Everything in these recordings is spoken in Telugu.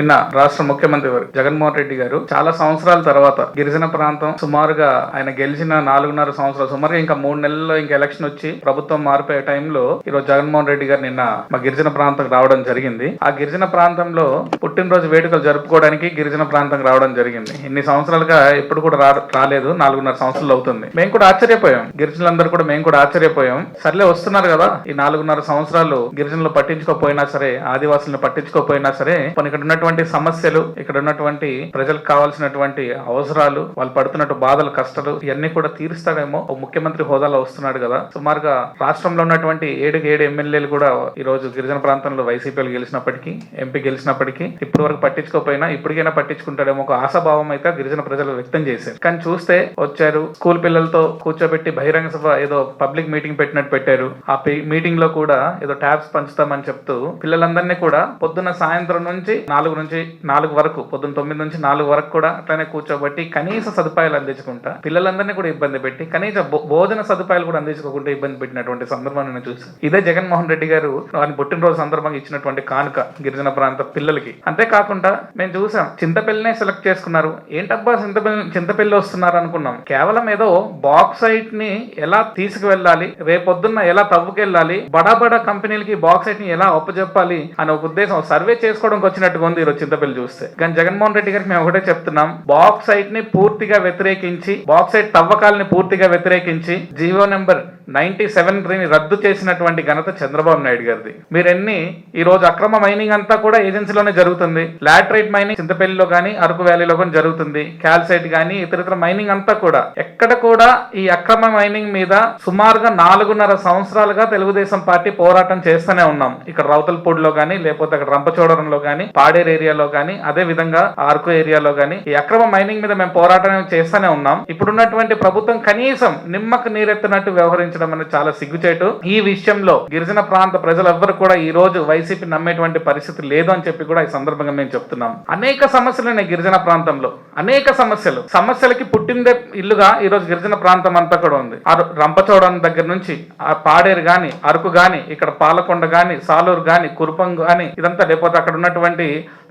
నిన్న రాష్ట్ర ముఖ్యమంత్రి వారు జగన్మోహన్ రెడ్డి గారు చాలా సంవత్సరాల తర్వాత గిరిజన ప్రాంతం సుమారుగా ఆయన గెలిచిన నాలుగున్నర సంవత్సరాలు సుమారుగా ఇంకా మూడు నెలల్లో ఇంకా ఎలక్షన్ వచ్చి ప్రభుత్వం మారిపోయే టైంలో ఈరోజు జగన్మోహన్ రెడ్డి గారు నిన్న మా గిరిజన ప్రాంతం రావడం జరిగింది. ఆ గిరిజన ప్రాంతంలో పుట్టినరోజు వేడుకలు జరుపుకోవడానికి గిరిజన ప్రాంతం రావడం జరిగింది. ఇన్ని సంవత్సరాలుగా ఎప్పుడు కూడా రాలేదు. నాలుగున్నర సంవత్సరాలు అవుతుంది. మేము కూడా ఆశ్చర్యపోయాం. గిరిజనులందరూ కూడా మేము కూడా ఆశ్చర్యపోయాం. సర్లే వస్తున్నారు కదా. ఈ నాలుగున్నర సంవత్సరాలు గిరిజనులు పట్టించుకోపోయినా సరే ఆదివాసులను పట్టించుకోపోయినా సరే ఇక్కడ ఉన్నటువంటి సమస్యలు ఇక్కడ ఉన్నటువంటి ప్రజలకు కావాల్సినటువంటి అవసరాలు వాళ్ళు పడుతున్నట్టు బాధలు కష్టాలు ఇవన్నీ కూడా తీరుస్తాడేమో ఒక ముఖ్యమంత్రి హోదాలో వస్తున్నాడు కదా. సుమారుగా రాష్ట్రంలో ఉన్నటువంటి ఏడుకి ఏడు ఎమ్మెల్యేలు కూడా ఈ రోజు గిరిజన ప్రాంతంలో వైసీపీలు గెలిచినప్పటికీ ఎంపీ గెలిచినప్పటికీ ఇప్పటి వరకు పట్టించుకోకపోయినా ఇప్పటికైనా పట్టించుకుంటాడేమో ఒక ఆశాభావం అయితే గిరిజన ప్రజలు వ్యక్తం చేశారు. కానీ చూస్తే వచ్చారు స్కూల్ పిల్లలతో కూర్చోబెట్టి బహిరంగ సభ ఏదో పబ్లిక్ మీటింగ్ పెట్టినట్టు పెట్టారు. ఆ మీటింగ్లో కూడా ఏదో ట్యాబ్స్ పంచుతామని చెప్తూ పిల్లలందరినీ కూడా పొద్దున్న సాయంత్రం నుంచి నాలుగు నుంచి నాలుగు వరకు పొద్దున్న తొమ్మిది నుంచి నాలుగు వరకు కూడా అట్లనే కూర్చోబెట్టి కనీస సదుపాయాలు అందించుకుంటా పిల్లలందరినీ కూడా ఇబ్బంది పెట్టి కనీస భోజన సదుపాయాలు కూడా అందించుకోకుండా ఇబ్బంది పెట్టినటువంటి సందర్భం నేను చూసాను ఇదే జగన్మోహన్ రెడ్డి గారు ఆయన పుట్టినరోజు సందర్భంగా ఇచ్చినటువంటి కానుక గిరిజన ప్రాంత పిల్లలకి. అంతేకాకుండా మేము చూసాం చింతపల్లినే సెలెక్ట్ చేసుకున్నారు. ఏంటబ్బా చింతపల్లి చింతపల్లి వస్తున్నారు అనుకున్నాం. కేవలం ఏదో బాక్సైట్ని ఎలా తీసుకువెళ్ళాలి రేపొద్దున్న ఎలా తవ్వుకెళ్ళాలి బడా బడా కంపెనీలకి బాక్సైట్ని ఎలా ఒప్పజెప్పాలి అనే ఒక ఉద్దేశం సర్వే చేసుకోవడానికి వచ్చినట్టుగా ఉంది ఈరోజు చింతపల్లి చూస్తే. కానీ జగన్మోహన్ రెడ్డి గారికి మేము ఒకటే చెప్తున్నాం బాక్సైట్ని పూర్తిగా వ్యతిరేకించి బాక్సైట్ తవ్వకాలని పూర్తిగా వ్యతిరేకించి జీవో నెంబర్ నైన్టీ సెవెన్ని రద్దు చేసినటువంటి ఘనత చంద్రబాబు నాయుడు గారిది. మీరెన్ని ఈ రోజు అక్రమ మైనింగ్ అంతా కూడా ఏజెన్సీలోనే జరుగుతుంది. లాటరైట్ మైనింగ్ చింతపల్లిలో కానీ అరకు వ్యాలీలో కానీ జరుగుతుంది. క్యాల్సైట్ కానీ ఇతరితర మైనింగ్ అంతా కూడా. ఎక్కడ కూడా ఈ అక్రమ మైనింగ్ మీద సుమారుగా నాలుగున్నర సంవత్సరాలుగా తెలుగుదేశం పార్టీ పోరాటం చేస్తూనే ఉన్నాం. ఇక్కడ రౌతల్పూడిలో కానీ లేకపోతే అక్కడ రంపచోడవరంలో కానీ పాడేరు ఏరియాలో కానీ అదే విధంగా అరకు ఏరియాలో కానీ ఈ అక్రమ మైనింగ్ మీద మేము పోరాటం చేస్తూనే ఉన్నాం. ఇప్పుడున్నటువంటి ప్రభుత్వం కనీసం నిమ్మకు నీరెత్తినట్టు వ్యవహరించడం అనేది చాలా సిగ్గుచేటు. ఈ విషయంలో గిరిజన ప్రాంత ప్రజలెవ్వరు కూడా ఈ రోజు వైసీపీ నమ్మేటువంటి పరిస్థితి లేదు అని చెప్పి కూడా ఈ సందర్భంగా మేము చెప్తున్నాం. అనేక సమస్యలు ఉన్నాయి గిరిజన ప్రాంతంలో. అనేక సమస్యలు. సమస్యలకి పుట్టిందే ఇల్లుగా ఈ రోజు గిరిజన ప్రాంతం అంతా కూడా ఉంది. ఆ రంపచోడవరం దగ్గర నుంచి ఆ పాడేరు గాని అరకు గాని ఇక్కడ పాలకొండ గాని సాలూరు గాని కురుపం గాని ఇదంతా లేకపోతే అక్కడ ఉన్నటువంటి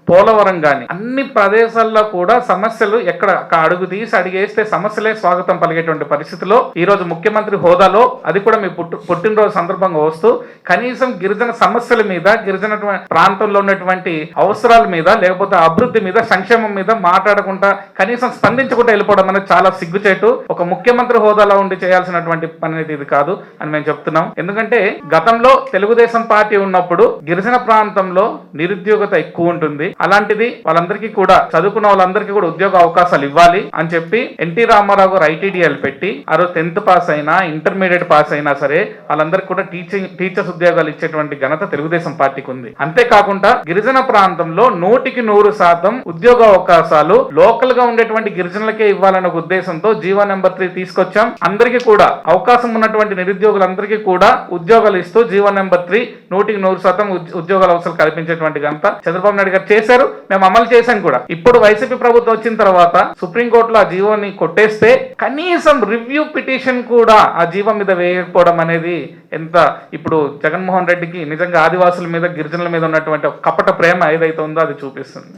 పోలవరం కానీ అన్ని ప్రదేశాల్లో కూడా సమస్యలు ఎక్కడ? అడుగు తీసి అడిగేస్తే సమస్యలే స్వాగతం పలిగేటువంటి పరిస్థితిలో ఈ రోజు ముఖ్యమంత్రి హోదాలో అది కూడా మీ పుట్టు పుట్టినరోజు సందర్భంగా వస్తూ కనీసం గిరిజన సమస్యల మీద గిరిజన ప్రాంతంలో ఉన్నటువంటి అవసరాల మీద లేకపోతే అభివృద్ధి మీద సంక్షేమం మీద మాట్లాడకుండా కనీసం స్పందించకుండా వెళ్ళిపోవడం అనేది చాలా సిగ్గుచేటు. ఒక ముఖ్యమంత్రి హోదాలో ఉండి చేయాల్సినటువంటి పని అనేది ఇది కాదు అని మేము చెప్తున్నాం. ఎందుకంటే గతంలో తెలుగుదేశం పార్టీ ఉన్నప్పుడు గిరిజన ప్రాంతంలో నిరుద్యోగత ఎక్కువ ఉంటుంది. అలాంటిది వాళ్ళందరికీ కూడా చదువుకున్న వాళ్ళందరికీ కూడా ఉద్యోగ అవకాశాలు ఇవ్వాలి అని చెప్పి ఎన్టీ రామారావు గారు ఐటీడీఎల్ పెట్టి ఆ రోజు టెన్త్ పాస్ అయినా ఇంటర్మీడియట్ పాస్ అయినా సరే వాళ్ళందరికీ కూడా టీచింగ్ టీచర్స్ ఉద్యోగాలు ఇచ్చేటువంటి ఘనత తెలుగుదేశం పార్టీకి ఉంది. అంతేకాకుండా గిరిజన ప్రాంతంలో నూటికి నూరు శాతం ఉద్యోగ అవకాశాలు లోకల్గా ఉండేటువంటి గిరిజనులకే ఇవ్వాలనే ఒక ఉద్దేశంతో జీవో నెంబర్ త్రీ తీసుకొచ్చాం. అందరికీ కూడా అవకాశం ఉన్నటువంటి నిరుద్యోగులందరికీ కూడా ఉద్యోగాలు ఇస్తూ జీవో నెంబర్ త్రీ నూటికి నూరు శాతం ఉద్యోగాల అవసరాలు కల్పించేటువంటి ఘనత చంద్రబాబు నాయుడు గారు చేసి చేశారు మేము అమలు చేశాం కూడా. ఇప్పుడు వైసీపీ ప్రభుత్వం వచ్చిన తర్వాత సుప్రీంకోర్టులో ఆ జీవోని కొట్టేస్తే కనీసం రివ్యూ పిటిషన్ కూడా ఆ జీవం మీద వేయకపోవడం అనేది ఎంత ఇప్పుడు జగన్మోహన్ రెడ్డికి నిజంగా ఆదివాసుల మీద గిరిజనుల మీద ఉన్నటువంటి కపట ప్రేమ ఏదైతే ఉందో అది చూపిస్తుంది.